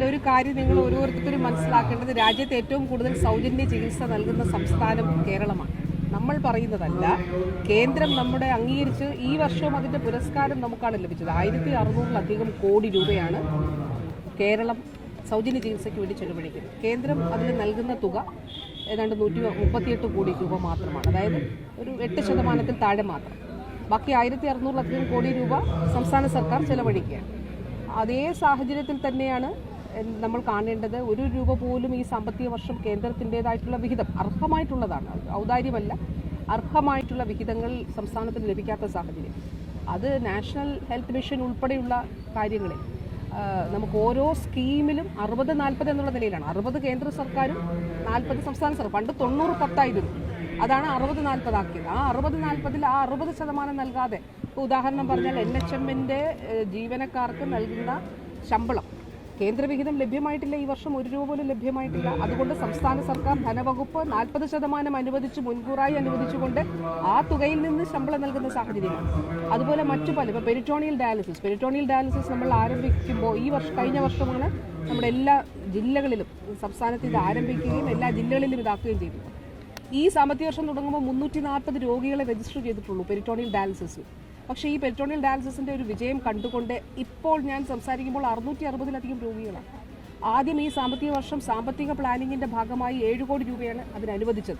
ഇതിലൊരു കാര്യം നിങ്ങൾ ഓരോരുത്തരും മനസ്സിലാക്കേണ്ടത് രാജ്യത്ത് ഏറ്റവും കൂടുതൽ സൗജന്യ ചികിത്സ നൽകുന്ന സംസ്ഥാനം കേരളമാണ്. നമ്മൾ പറയുന്നതല്ല കേന്ദ്രം നമ്മുടെ അംഗീകരിച്ച് ഈ വർഷവും അതിന്റെ പുരസ്കാരം നമുക്കാണ് ലഭിച്ചത്. ആയിരത്തി അറുന്നൂറിലധികം കോടി രൂപയാണ് കേരളം സൗജന്യ ചികിത്സയ്ക്ക് വേണ്ടി ചെലവഴിക്കുന്നത്. കേന്ദ്രം അതിന് നൽകുന്ന തുക ഏതാണ്ട് നൂറ്റി മുപ്പത്തിയെട്ട് കോടി രൂപ മാത്രമാണ്. അതായത് ഒരു എട്ട് ശതമാനത്തിൽ താഴെ മാത്രം. ബാക്കി ആയിരത്തി അറുന്നൂറിലധികം കോടി രൂപ സംസ്ഥാന സർക്കാർ ചെലവഴിക്കുകയാണ്. അതേ സാഹചര്യത്തിൽ തന്നെയാണ് നമ്മൾ കാണേണ്ടത് ഒരു രൂപ പോലും ഈ സാമ്പത്തിക വർഷം കേന്ദ്രത്തിന്റെതായിട്ടുള്ള വിഹിതം അർഹമായിട്ടുള്ളതാണ്. ഔദാര്യമല്ല. അർഹമായിട്ടുള്ള വിഹിതങ്ങൾ സംസ്ഥാനത്തിന് ലഭിക്കാത്ത സാഹചര്യം. അത് നാഷണൽ ഹെൽത്ത് മിഷൻ ഉൾപ്പെടെയുള്ള കാര്യങ്ങളിൽ നമുക്ക് ഓരോ സ്കീമിലും അറുപത് നാൽപ്പത് എന്നുള്ള നിലയിലാണ്. അറുപത് കേന്ദ്ര സർക്കാരും നാൽപ്പത് സംസ്ഥാന സർക്കാർ പണ്ട് തൊണ്ണൂറ് പത്തായിരുന്നു. അതാണ് അറുപത് നാൽപ്പതാക്കിയത് ആ അറുപത് നാൽപ്പതിൽ ആ അറുപത് ശതമാനം നൽകാതെ ഉദാഹരണം പറഞ്ഞാൽ എൻ എച്ച് എമ്മിന്റെ ജീവനക്കാർക്ക് നൽകുന്ന ശമ്പളം. കേന്ദ്രവിഹിതം ലഭ്യമായിട്ടില്ല ഈ വർഷം ഒരു രൂപ പോലും ലഭ്യമായിട്ടില്ല. അതുകൊണ്ട് സംസ്ഥാന സർക്കാർ ധനവകുപ്പ് നാൽപ്പത് ശതമാനം അനുവദിച്ച് മുൻകൂറായി അനുവദിച്ചുകൊണ്ട് ആ തുകയിൽ നിന്ന് ശമ്പളം നൽകുന്ന സാഹചര്യമാണ്. അതുപോലെ മറ്റു പല ഇപ്പോൾ പെരിറ്റോണിയൽ ഡയാലിസിസ്. പെരിറ്റോണിയൽ ഡയാലിസിസ് നമ്മൾ ആരംഭിക്കുമ്പോൾ ഈ വർഷം കഴിഞ്ഞ വർഷമാണ് നമ്മുടെ എല്ലാ ജില്ലകളിലും സംസ്ഥാനത്ത് ഇത് ആരംഭിക്കുകയും എല്ലാ ജില്ലകളിലും ഇതാക്കുകയും ചെയ്തു ഈ സാമ്പത്തിക വർഷം തുടങ്ങുമ്പോൾ മുന്നൂറ്റി നാൽപ്പത് രോഗികളെ രജിസ്റ്റർ ചെയ്തിട്ടുള്ളൂ പെരിറ്റോണിയൽ ഡയാലിസിസ്. പക്ഷേ ഈ പെട്രോണിയൽ ഡയാലിസിസിന്റെ ഒരു വിജയം കണ്ടുകൊണ്ട് ഇപ്പോൾ ഞാൻ സംസാരിക്കുമ്പോൾ അറുന്നൂറ്റി അറുപതിലധികം രോഗികളാണ്. ആദ്യം ഈ സാമ്പത്തിക വർഷം സാമ്പത്തിക പ്ലാനിങ്ങിന്റെ ഭാഗമായി ഏഴ് കോടി രൂപയാണ് അതിനനുവദിച്ചത്.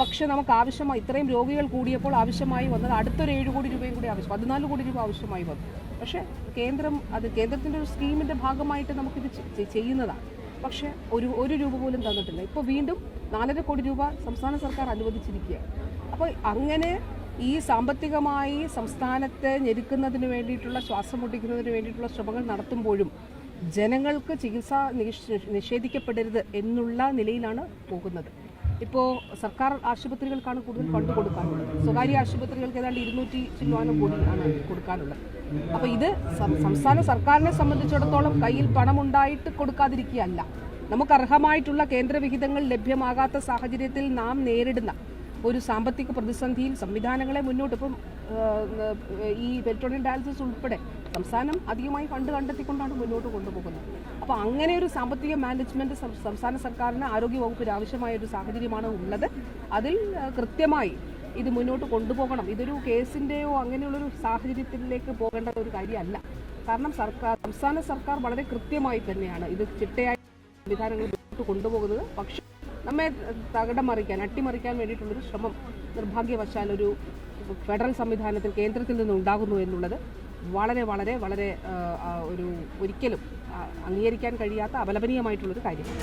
പക്ഷേ നമുക്ക് ആവശ്യമായി ഇത്രയും രോഗികൾ കൂടിയപ്പോൾ ആവശ്യമായി വന്നത് അടുത്തൊരു ഏഴ് കോടി രൂപയും കൂടി ആവശ്യം പതിനാല് കോടി രൂപ ആവശ്യമായി വന്നു. പക്ഷേ കേന്ദ്രം അത് കേന്ദ്രത്തിന്റെ ഒരു സ്കീമിന്റെ ഭാഗമായിട്ട് നമുക്കിത് ചെയ്യുന്നതാണ്. പക്ഷേ ഒരു ഒരു രൂപ പോലും തന്നിട്ടില്ല. ഇപ്പോൾ വീണ്ടും നാലര കോടി രൂപ സംസ്ഥാന സർക്കാർ അനുവദിച്ചിരിക്കുകയാണ്. അപ്പോൾ അങ്ങനെ ഈ സാമ്പത്തികമായി സംസ്ഥാനത്തെ ഞെരുക്കുന്നതിന് വേണ്ടിയിട്ടുള്ള ശ്വാസം മുട്ടിക്കുന്നതിന് വേണ്ടിയിട്ടുള്ള ശ്രമങ്ങൾ നടത്തുമ്പോഴും ജനങ്ങൾക്ക് ചികിത്സ നിഷേധിക്കപ്പെടരുത് എന്നുള്ള നിലയിലാണ് പോകുന്നത്. ഇപ്പോൾ സർക്കാർ ആശുപത്രികൾക്കാണ് കൂടുതൽ ഫണ്ട് കൊടുക്കാനുള്ളത്. സ്വകാര്യ ആശുപത്രികൾക്ക് ഏതാണ്ട് ഇരുന്നൂറ്റി ചില്ലുവാനും കൂടിയാണ് കൊടുക്കാനുള്ളത്. അപ്പോൾ ഇത് സംസ്ഥാന സർക്കാരിനെ സംബന്ധിച്ചിടത്തോളം കയ്യിൽ പണമുണ്ടായിട്ട് കൊടുക്കാതിരിക്കുകയല്ല. നമുക്ക് അർഹമായിട്ടുള്ള കേന്ദ്രവിഹിതങ്ങൾ ലഭ്യമാകാത്ത സാഹചര്യത്തിൽ നാം നേരിടുന്ന ഒരു സാമ്പത്തിക പ്രതിസന്ധിയിൽ സംവിധാനങ്ങളെ മുന്നോട്ട് ഇപ്പം ഈ പെട്രോളിയം ഡയാലിസിസ് ഉൾപ്പെടെ സംസ്ഥാനം അധികമായി ഫണ്ട് കണ്ടെത്തിക്കൊണ്ടാണ് മുന്നോട്ട് കൊണ്ടുപോകുന്നത്. അപ്പോൾ അങ്ങനെ ഒരു സാമ്പത്തിക മാനേജ്മെന്റ് സംസ്ഥാന സർക്കാരിന് ആരോഗ്യ വകുപ്പിന് ആവശ്യമായ ഒരു സാഹചര്യമാണ് ഉള്ളത്. അതിൽ കൃത്യമായി ഇത് മുന്നോട്ട് കൊണ്ടുപോകണം. ഇതൊരു കേസിന്റെയോ അങ്ങനെയുള്ളൊരു സാഹചര്യത്തിലേക്ക് പോകേണ്ട ഒരു കാര്യമല്ല. കാരണം സർക്കാർ സംസ്ഥാന സർക്കാർ വളരെ കൃത്യമായി തന്നെയാണ് ഇത് ചിട്ടയായി സംവിധാനങ്ങൾ മുന്നോട്ട് കൊണ്ടുപോകുന്നത്. പക്ഷേ നമ്മെ തകിടം മറിക്കാൻ അട്ടിമറിക്കാൻ വേണ്ടിയിട്ടുള്ളൊരു ശ്രമം നിർഭാഗ്യവശാൽ ഒരു ഫെഡറൽ സംവിധാനത്തിൽ കേന്ദ്രത്തിൽ നിന്ന് ഉണ്ടാകുന്നു എന്നുള്ളത് വളരെ വളരെ വളരെ ഒരു ഒരിക്കലും അംഗീകരിക്കാൻ കഴിയാത്ത അപലപനീയമായിട്ടുള്ളൊരു കാര്യമാണ്.